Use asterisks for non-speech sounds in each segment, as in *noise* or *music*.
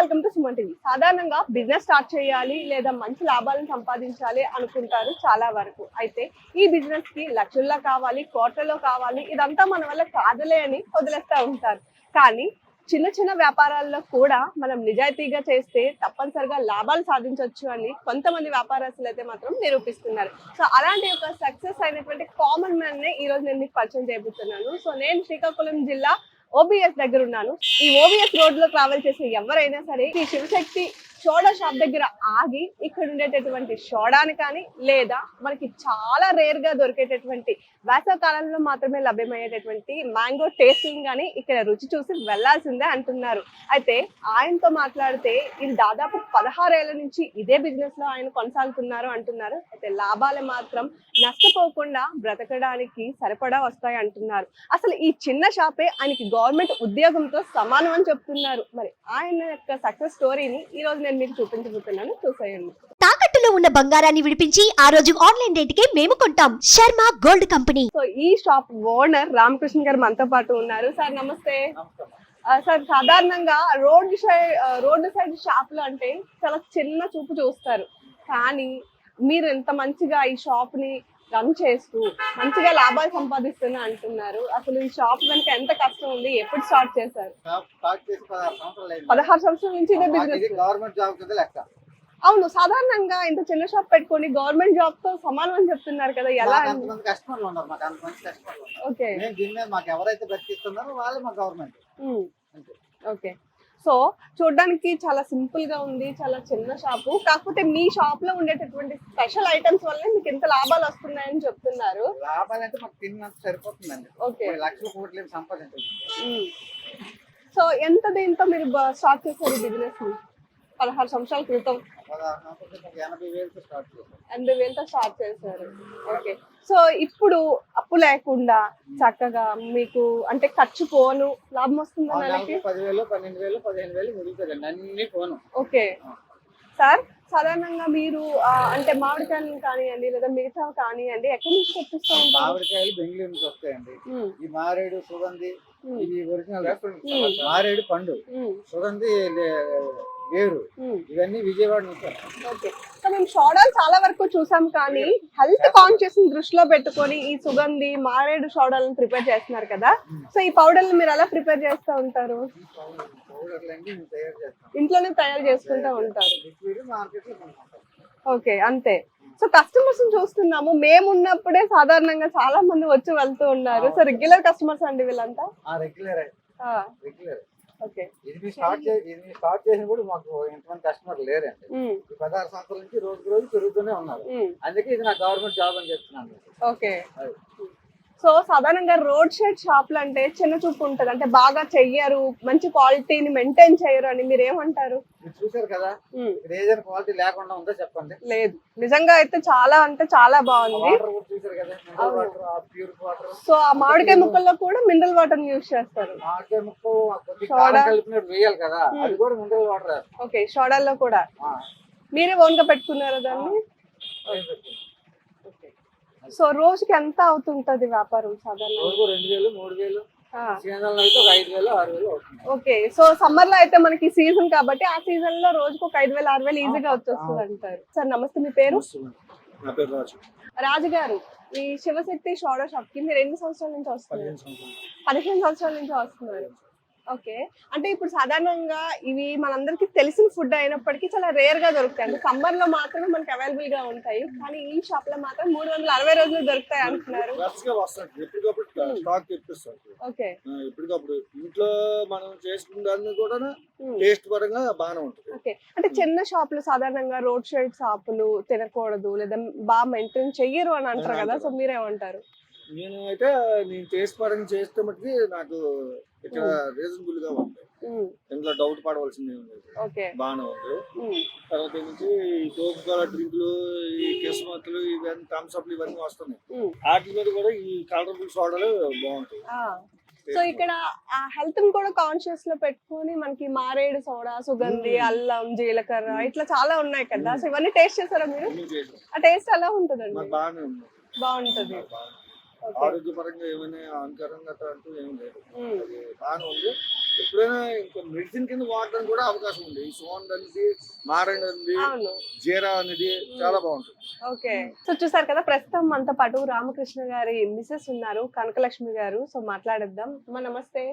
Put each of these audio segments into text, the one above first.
Welcome to Suman TV. సాధారణంగా business start చేయాలి లేదా మంచి లాభాలను సంపాదించాలి అనుకుంటారు చాలా వరకు. అయితే ఈ బిజినెస్కి లక్షల్లో కావాలి కోట్లలో కావాలి ఇదంతా మన వల్ల కాదులే అని వదిలేస్తూ ఉంటారు. కానీ చిన్న చిన్న వ్యాపారాల్లో కూడా మనం నిజాయితీగా చేస్తే తప్పనిసరిగా లాభాలు సాధించవచ్చు అని కొంతమంది వ్యాపారస్తులు అయితే మాత్రం నిరూపిస్తున్నారు. సో అలాంటి ఒక సక్సెస్ అయినటువంటి కామన్ మ్యాన్ నే ఈ రోజు నేను మీకు పరిచయం చేయబోతున్నాను. సో నేను శ్రీకాకుళం జిల్లా ఓబిఎస్ దగ్గర ఉన్నాను. ఈ ఓబిఎస్ రోడ్లో ట్రావెల్ చేసే ఎవరైనా సరే ఈ శివశక్తి సోడా షాప్ దగ్గర ఆగి ఇక్కడ ఉండేటటువంటి సోడాని కానీ లేదా మనకి చాలా రేర్గా దొరికేటటువంటి వేసవ కాలంలో మాత్రమే లభ్యమయ్యేటటువంటి మ్యాంగో టేస్టింగ్ కానీ ఇక్కడ రుచి చూసి వెళ్ళాల్సిందే అంటున్నారు. అయితే ఆయనతో మాట్లాడితే ఇది దాదాపు పదహారేళ్ళ నుంచి ఇదే బిజినెస్లో ఆయన కొనసాగుతున్నారు అంటున్నారు. అయితే లాభాలు మాత్రం నష్టపోకుండా బ్రతకడానికి సరిపడా వస్తాయి అంటున్నారు. అసలు ఈ చిన్న షాపే ఆయనకి గవర్నమెంట్ ఉద్యోగంతో సమానం అని చెప్తున్నారు. మరి ఆయన యొక్క సక్సెస్ స్టోరీని ఈ రోజు నేను మీకు చూపించబోతున్నాను. చూసేయండి. తాకట్టులో ఉన్న బంగారాన్ని విడిపించి ఆ రోజు ఆన్లైన్ రేటుకే మేము కొంటాం. Sharma gold company. సో ఈ షాప్ ఓనర్ రామకృష్ణ గారు మనతో పాటు ఉన్నారు. సార్ నమస్తే. సార్ సాధారణంగా రోడ్ సైడ్ రోడ్ సైడ్ షాపులు అంటే చాలా చిన్న చూపు చూస్తారు. కానీ మీరు ఎంత మంచిగా ఈ షాప్ని రన్ చేస్తూ మంచిగా లాభాలు సంపాదిస్తున్నా అంటున్నారు. అసలు ఈ షాప్ వెనక ఎంత కష్టం ఉంది? ఎప్పుడు స్టార్ట్ చేశారు? పదహారు సంవత్సరాలు నుంచి ఇదే బిజినెస్ గవర్నమెంట్ జాబ్ లెక్క. అవును సాధారణంగా ఇంత చిన్న షాప్ పెట్టుకొని గవర్నమెంట్ జాబ్తో సమానం అని చెప్తున్నారు కదా ఎలా కస్టమర్లు ఉన్నారు మాకు అంతమంది కస్టమర్లు ఉన్నారు. ఓకే. దీని మీద మాకు ఎవరైతే బ్రతికిస్తున్నారో వాళ్ళే మా గవర్నమెంట్ అంతే. ఓకే. సో చూడడానికి చాలా సింపుల్గా ఉంది చాలా చిన్న షాపు. కాకపోతే మీ షాప్లో ఉండేటటువంటి స్పెషల్ ఐటమ్స్ వల్ల మీకు ఎంత లాభాలు వస్తున్నాయని చెప్తున్నారు. లాభాలంటే మాకు తిన్నంత సరిపోతుందండి. ఓకే. లక్షల కోట్లు ఏమి సంపాదించాలి. సో ఎంత దీంతో మీరు స్టార్ట్ చేశారు బిజినెస్ పదహారు సంవత్సరాల క్రితం. ఎనభై వేలతో స్టార్ట్ చేశారు. ఓకే. సో ఇప్పుడు అప్పు లేకుండా చక్కగా మీకు అంటే ఖర్చు పోను లాభం వస్తుందా నెలకి? పదివేలు పన్నెండు వేలు పదిహేను వేలు మిగులుతుందండి. అన్ని పోను. ఓకే. సార్ సాధారణంగా మీరు అంటే మామిడికాయలు కానివ్వండి లేదా మిగతా కానివ్వండి ఎక్కడి నుంచి తెప్పిస్తూ ఉంటారు? మామిడికాయలు బెంగళూరు నుంచి వస్తాయండి. ఈ మారేడు సుగంధి ఇవి ఒరిజినల్. మారేడు పండు. సుగంధి ఉమ్. ఇవన్నీ విజయవాడ సో మేము సోడాలు చాలా వరకు చూసాం కానీ హెల్త్ కాన్షియస్ దృష్టిలో పెట్టుకొని ఈ సుగంధి మారేడు సోడాలను ప్రిపేర్ చేస్తున్నారు కదా. సో ఈ పౌడర్లు మీరు ఎలా ప్రిపేర్ చేస్తూ ఉంటారు? పౌడర్- ఇంట్లోనే తయారు చేసుకుంటూ ఉంటారు. ఓకే అంతే. సో కస్టమర్స్ చూస్తున్నాము. మేము ఉన్నప్పుడే సాధారణంగా చాలా మంది వచ్చి వెళ్తూ ఉన్నారు. సో రెగ్యులర్ కస్టమర్స్ అండి వీళ్ళంతా? రెగ్యులర్ ఇది మీ స్టార్ట్ ఇది మీ స్టార్ట్ చేసినప్పుడు మాకు ఎంతమంది కస్టమర్ లేరండి. ఈ పదహారు సంవత్సరాల నుంచి రోజు రోజు పెరుగుతూనే ఉన్నారు. అందుకే ఇది నా గవర్నమెంట్ జాబ్ అని చెప్తున్నాను. ఓకే. సో సాధారణంగా రోడ్ సైడ్ షాపులు అంటే చిన్న చూపు ఉంటది. అంటే బాగా చెయ్యరు మంచి క్వాలిటీని మెయింటైన్ చేయరు అని మీరు ఏమంటారు చూసారు కదా ఏదైనా క్వాలిటీ లేకుండా ఉందో చెప్పండి. లేదు. నిజంగా అయితే చాలా అంటే చాలా బాగుంది. సో ఆ మామిడికాయ ముక్కల్లో కూడా మినరల్ వాటర్ యూజ్ చేస్తారు. మామిడికాయ ముక్క కొద్ది సోడా. కారం కలిపినట్టు వేయాలి కదా? అది కూడా మినరల్ వాటర్ వేస్తాం ఓకే సోడాల్లో కూడా. మీరే ఓన్గా పెట్టుకున్నారా దాన్ని. సో రోజుకి ఎంత అవుతుంటది వ్యాపారం రెండు వేలు మూడు వేలు అవుతుంది. ఓకే సో సమ్మర్లో అయితే మనకి సీజన్ కాబట్టి ఆ సీజన్లో రోజుకు ఒక ఐదు వేలు ఆరు వేలు ఈజీగా వచ్చేస్తుంది అంటారు. సార్ నమస్తే మీ పేరు? రాజు. గారు ఈ శివశక్తి షోడా షాప్కి మీరు ఎన్ని సంవత్సరాల నుంచి వస్తున్నారు పదిహేను సంవత్సరాల. నుంచి వస్తున్నారు ఓకే. అంటే ఇప్పుడు సాధారణంగా ఇవి మనందరికి తెలిసిన ఫుడ్ అయినప్పటికీ చాలా రేర్గా దొరుకుతాయి. అంటే సమ్మర్లో మాత్రమే మనకి అవైలబుల్గా ఉంటాయి. కానీ ఈ షాప్లో మాత్రం మూడు వందల అరవై రోజులు దొరుకుతాయి అంటున్నారు. ఓకే. ఇంట్లో మనం చేసుకున్న దాన్ని కూడా ఉమ్. టేస్ట్ పరంగా బాగానే ఉంటుంది. ఓకే. అంటే చిన్న షాపులు సాధారణంగా రోడ్ సైడ్ షాపులు తినకూడదు లేదా బాగా మెయింటైన్ చెయ్యరు అని అంటారు కదా. సో మీరేమంటారు? నేను అయితే నేను టేస్ట్ పరంగా చేస్తే మటుకి నాకు ఇక్కడ రీజనబుల్గా ఉంది. ఇంట్లో డౌట్ పడవలసింది బాగానే ఉంది. తర్వాత నుంచి ఈ కోక్ కోలా డ్రింకులు ఈ కిస్మత్తులు ఇవన్నీ థమ్స్ అప్లు ఇవన్నీ వస్తున్నాయి. వాటి మీద కూడా ఈ కలర్ఫుల్ సోడాలు బాగుంటాయి. సో ఇక్కడ ఆ హెల్త్ని కూడా కాన్షియస్లో పెట్టుకొని మనకి మారేడు సోడా సుగంధి అల్లం జీలకర్ర ఇట్లా చాలా ఉన్నాయి కదా. సో ఇవన్నీ టేస్ట్ చేస్తారా మీరు? చేసాం ఆ టేస్ట్ ఎలా ఉంటుందండి? బాగుంటది. ఆరోగ్యపరంగా ఏమైనా హానికరంగా అంటూ ఏం లేదు. బాగానే ఉంది. ఎప్పుడైనా ఇంకా మెడిసిన్ కింద వాడడానికి కూడా అవకాశం ఉంది. ఈ సోన్ అనేది మారండి అనేది జీరా అనేది చాలా బాగుంటుంది. ఓకే. సో చూసారు కదా ప్రస్తుతం మనతో పాటు రామకృష్ణ గారి మిసెస్ ఉన్నారు కనకలక్ష్మి గారు. సో మాట్లాడేద్దాం. అమ్మ నమస్తే.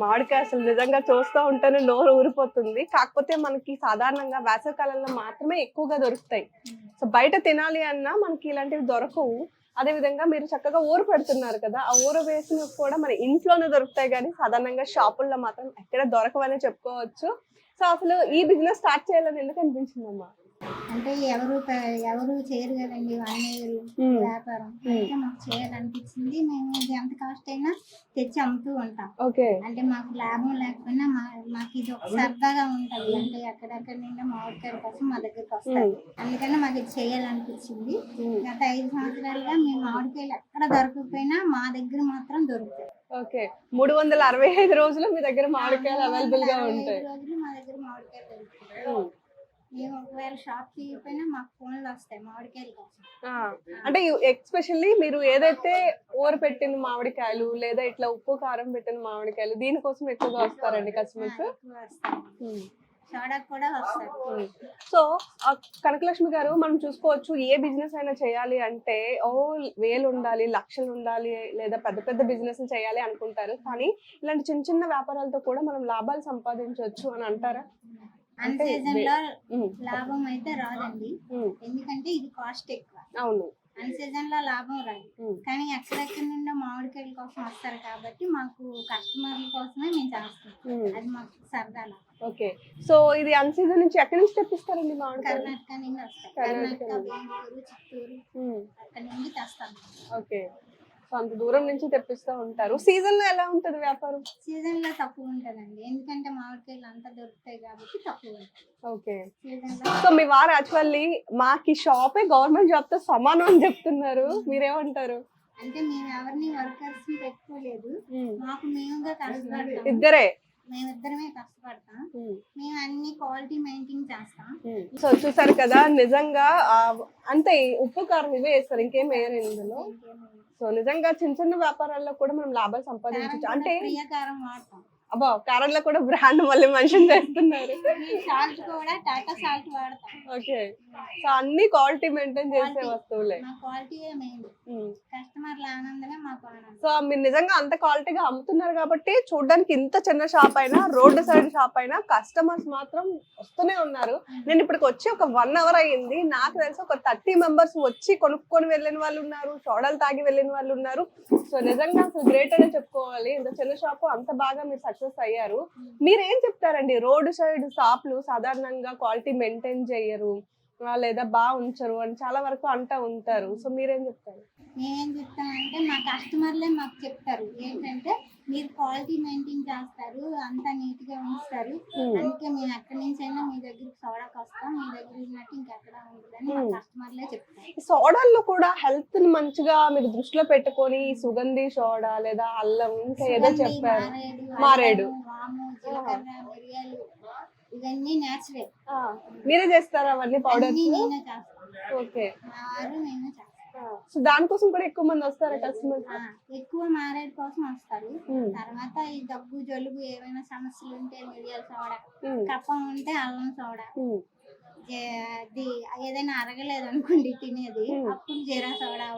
మామిడికాయ అసలు నిజంగా చూస్తూ ఉంటేనే నోరు ఊరిపోతుంది. కాకపోతే మనకి సాధారణంగా వేసవికాలంలో మాత్రమే ఎక్కువగా దొరుకుతాయి. సో బయట తినాలి అన్నా మనకి ఇలాంటివి దొరకవు. అదే విధంగా మీరు చక్కగా ఊరు పెడుతున్నారు కదా ఆ ఊరు వేసిన కూడా మన ఇంట్లోనే దొరుకుతాయి కానీ సాధారణంగా షాపుల్లో మాత్రం ఎక్కడ దొరకవనే చెప్పుకోవచ్చు. సో అసలు ఈ బిజినెస్ స్టార్ట్ చేయాలని ఎందుకు అనిపించిందమ్మా? అంటే ఎవరు ఎవరు చేయరు కదండి మ్మ్. వ్యాపారం. అయితే మాకు చేయాలనిపించింది. మేము ఇది ఎంత కాస్ట్ అయినా తెచ్చి అమ్ముతూ ఉంటాం. అంటే మాకు లాభం లేకపోయినా మా మాకు ఇది ఒక సరదాగా ఉంటది. అంటే ఎక్కడెక్కడ నుండి మామిడికాయల కోసం మా దగ్గరికి వస్తాయి అందుకని మాకు ఇది చేయాలనిపించింది. గత ఐదు సంవత్సరాలుగా మేము మామిడికాయలు ఎక్కడ దొరకకపోయినా మా దగ్గర మాత్రం దొరుకుతాయి. ఓకే. మూడు వందల అరవై ఐదు రోజులు మీ దగ్గర మామిడికాయలు అవైలబుల్గా ఉంటాయి. రోజులు మా దగ్గర మామిడికాయలు దొరుకుతాయి. ఒకవేళ షాప్ తీయకపోయినా మాకు ఫోన్లు వస్తాయి మామిడికాయల కోసం ఆ, అంటే ఎక్స్పెషల్లీ మీరు ఏదైతే ఊరు పెట్టిన మామిడికాయలు లేదా ఇట్లా ఉప్పు కారం పెట్టిన మామిడికాయలు దీనికోసం ఎక్కువగా వస్తారండి కస్టమర్స్ సో కనకలక్ష్మి గారు మనం చూసుకోవచ్చు ఏ బిజినెస్ అయినా చేయాలి అంటే ఓ వేలు ఉండాలి లక్షలు ఉండాలి లేదా పెద్ద పెద్ద బిజినెస్ చేయాలి అనుకుంటారు. కానీ ఇలాంటి చిన్న చిన్న వ్యాపారాలతో కూడా మనం లాభాలు సంపాదించవచ్చు అని అంటారా? అన్ సీజన్లో లాభం అయితే రాదండి. ఎందుకంటే ఇది కాస్ట్ ఎక్కువ. అవును. అన్ సీజన్లో లాభం రాదు. కానీ ఎక్కడెక్కడి నుండో మామిడికాయల కోసం వస్తారు కాబట్టి మాకు కస్టమర్ల కోసమే మేము చేస్తాం. అది మాకు సరదా లాభం. ఓకే. సో ఇది అన్ సీజన్ నుంచి ఎక్కడి నుంచి తెప్పిస్తారండి కర్ణాటక నుండి వస్తాయి. కర్ణాటక. బెంగళూరు చిత్తూరు అక్కడి నుండి తెస్తాం. ఓకే. సో అంత దూరం నుంచి తెప్పిస్తూ ఉంటారు. సీజన్లో ఎలా ఉంటది వ్యాపారం? సీజన్లో తక్కువ ఉంటదండి. ఎందుకంటే మామిడికాయలు అంతా దొరుకుతాయి కాబట్టి తక్కువ ఉంటుంది. ఓకే. సీజన్లో సో మీ వారు యాక్చువల్లీ మాకు షాపే గవర్నమెంట్ జాబ్తో సమానం అని చెప్తున్నారు. మీరేమంటారు? అంటే మేము ఎవరిని వర్కర్స్ పెట్టుకోలేదు. మాకు మేముగా ఇద్దరే. మేమిద్దరమే కష్టపడతాం. మేము. అన్ని క్వాలిటీ మెయింటైన్ చేస్తాం. సో చూసారు కదా నిజంగా అంతే ఉప్పు కారం ఇవే వేస్తారు ఇంకేం వేయరు ఇందులో. సో నిజంగా చిన్న చిన్న వ్యాపారాల్లో కూడా మనం లాభాలు సంపాదించవచ్చు అంటే ప్రియకారం వాడతాం. అబ్బా కారంలో కూడా బ్రాండ్ మళ్ళీ మెన్షన్ *laughs* చేస్తున్నారు. సాల్ట్ కూడా టాటా సాల్ట్ వాడతాం. ఓకే. సో అన్ని క్వాలిటీ మెయింటైన్ చేసే. వస్తువులే. మా క్వాలిటీ. కస్టమర్ల ఆనందమే మాకు ఆనందం. సో మీరు నిజంగా అంత క్వాలిటీగా అమ్ముతున్నారు కాబట్టి చూడడానికి ఇంత చిన్న షాప్ అయినా రోడ్ సైడ్ షాప్ అయినా కస్టమర్స్ మాత్రం వస్తూనే ఉన్నారు. నేను ఇప్పటికి వచ్చి ఒక వన్ అవర్ అయ్యింది. నాకు తెలిసి ఒక థర్టీ మెంబర్స్ వచ్చి కొనుక్కొని వెళ్ళిన వాళ్ళు ఉన్నారు సోడాలు తాగి వెళ్ళిన వాళ్ళు ఉన్నారు. సో నిజంగా అసలు గ్రేట్ అనే చెప్పుకోవాలి. ఇంత చిన్న షాప్ అంత బాగా మీరు సక్సెస్ అయ్యారు. మీరు ఏం చెప్తారండి? రోడ్ సైడ్ షాప్లు సాధారణంగా క్వాలిటీ మెయింటైన్ చేయరు. లేదా బాగా ఉంచరు అని చాలా వరకు అంటా ఉంటారు. సో మీరేం చెప్తారు? మేమేం చెప్తామంటే మా కస్టమర్లే మాకు చెప్తారు. ఏంటంటే మీరు క్వాలిటీ మెయింటైన్ చేస్తారు అంతా నీట్గా ఉంచుతారు అందుకే మేము ఎక్కడి నుంచి అయినా మీ దగ్గరికి సోడాకి వస్తాం. మీ దగ్గర ఉన్నట్టు ఇంకెక్కడ ఉండదని మా. కస్టమర్లే చెప్తారు. సోడాల్లో కూడా హెల్త్ని మంచిగా మీరు దృష్టిలో పెట్టుకొని సుగంధి సోడా లేదా అల్లం ఇంకా ఏదో చెప్పారు. మారేడు, వాము జీలకర్ర మిరియాలు ఇవన్నీ నేచురల్ ఆ, మీరే చేస్తారా అవన్నీ నేనే చేస్తాను. ఓకే. మా వారు మేమే చేస్తాం సో దానికోసం కూడా ఎక్కువ మంది వస్తారా కస్టమర్స్ ఆ, ఎక్కువ మారేడు కోసం వస్తారు. తర్వాత ఈ దగ్గు జలుబు ఏమైనా సమస్యలు ఉంటే మిరియాల సోడా కప్పం ఉంటే అల్లం సోడా ఏ- అది ఏదైనా అరగలేదు అనుకోండి తినేది. అప్పుడు జీరా సోడా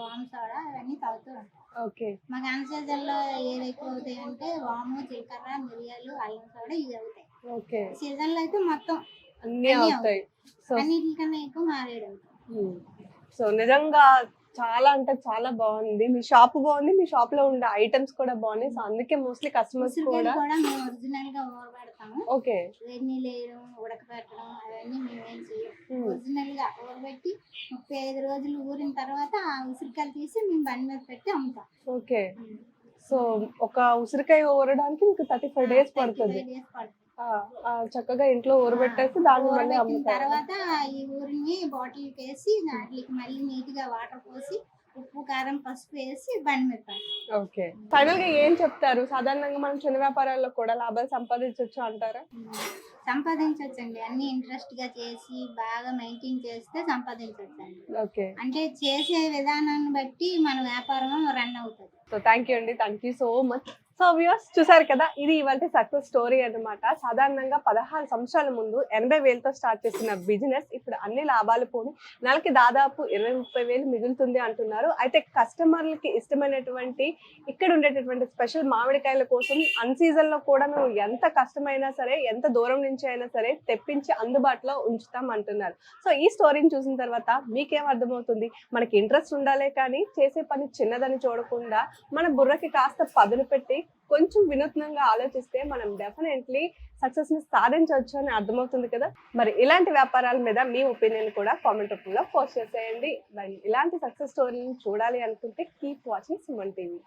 తాగుతూ ఉంటాం. ఓకే. మాకు అన్సీజన్లో ఏవి ఎక్కువ అవుతాయి అంటే వాము జీలకర్ర మిరియాలు అల్లం సోడా ఇవి అవుతాయి. ఓకే. సీజన్లో అయితే మొత్తం అన్నీ అన్నీ అవుతాయి. సో అన్నిటికన్నా ఎక్కువ మారేడు అవుతాయి. సో నిజంగా చాలా అంటే చాలా బాగుంది. మీ షాప్ బాగుంది. మీ షాప్లో ఉండే ఐటమ్స్ కూడా బాగున్నాయి. సో అందుకే మోస్ట్లీ కస్టమర్స్ కూడా మేము ఒరిజినల్గా ఊరబెడతాము ఓకే. వెన్నీ లేయడం ఉడకబెట్టడం అవన్నీ మేమేం చేయం ఒరిజినల్గా ఊరబెట్టి ముప్పై ఐదు రోజులు ఊరిన తర్వాత ఆ ఉసిరికాయలు తీసి మేము బండి మీద పెట్టి అమ్ముతాం. ఓకే. సో ఒక ఉసిరికాయ ఊరడానికి మీకు థర్టీ ఫైవ్ డేస్ పడుతుంది. 35 days పడుతుంది ఆ, ఆ, చక్కగా ఇంట్లో ఊరబెట్టేసి దాన్ని మళ్ళీ అమ్ముతారు. తర్వాత ఈ ఊరిని బాటిల్ వేసి దాంట్లోకి మళ్ళీ నీట్గా వాటర్ పోసి ఉప్పు కారం పసుపు వేసి బండి మీద. ఓకే. ఫైనల్గా ఏం చెప్తారు? సాధారణంగా మనం చిన్న వ్యాపారాల్లో కూడా లాభాలు సంపాదించవచ్చు అంటారా? సంపాదించవచ్చండి అన్ని ఇంట్రెస్ట్గా చేసి బాగా మెయింటైన్ చేస్తే సంపాదించవచ్చండి ఓకే. అంటే చేసే విధానాన్ని బట్టి మన వ్యాపారం రన్ అవుతుంది. సో థ్యాంక్ యూ అండి. Thank you so much so views చూసారు కదా? ఇది ఇవాళ సక్సెస్ స్టోరీ అన్నమాట. సాధారణంగా పదహారు సంవత్సరాల ముందు ఎనభై వేలతో స్టార్ట్ చేసిన బిజినెస్ ఇప్పుడు అన్ని లాభాలు పోని నెలకి దాదాపు ఇరవై ముప్పై వేలు మిగులుతుంది అంటున్నారు. అయితే కస్టమర్లకి ఇష్టమైనటువంటి ఇక్కడ ఉండేటటువంటి స్పెషల్ మామిడికాయల కోసం అన్ సీజన్లో కూడా మేము ఎంత కష్టమైనా సరే ఎంత దూరం నుంచి అయినా సరే తెప్పించి అందుబాటులో ఉంచుతాం అంటున్నారు. సో ఈ స్టోరీని చూసిన తర్వాత మీకేం అర్థమవుతుంది? మనకి ఇంట్రెస్ట్ ఉండాలే కానీ చేసే పని చిన్నదని చూడకుండా మన బుర్రకి కాస్త పదులు పెట్టి కొంచెం వినూత్నంగా ఆలోచిస్తే మనం డెఫినెట్లీ సక్సెస్ని సాధించవచ్చు అని అర్థమవుతుంది కదా? మరి ఇలాంటి వ్యాపారాల మీద మీ ఒపీనియన్ కూడా కామెంట్ రూపంలో పోస్ట్ చేసేయండి. మరి ఇలాంటి సక్సెస్ స్టోరీని చూడాలి అనుకుంటే కీప్ వాచింగ్ సుమన్ టీవీ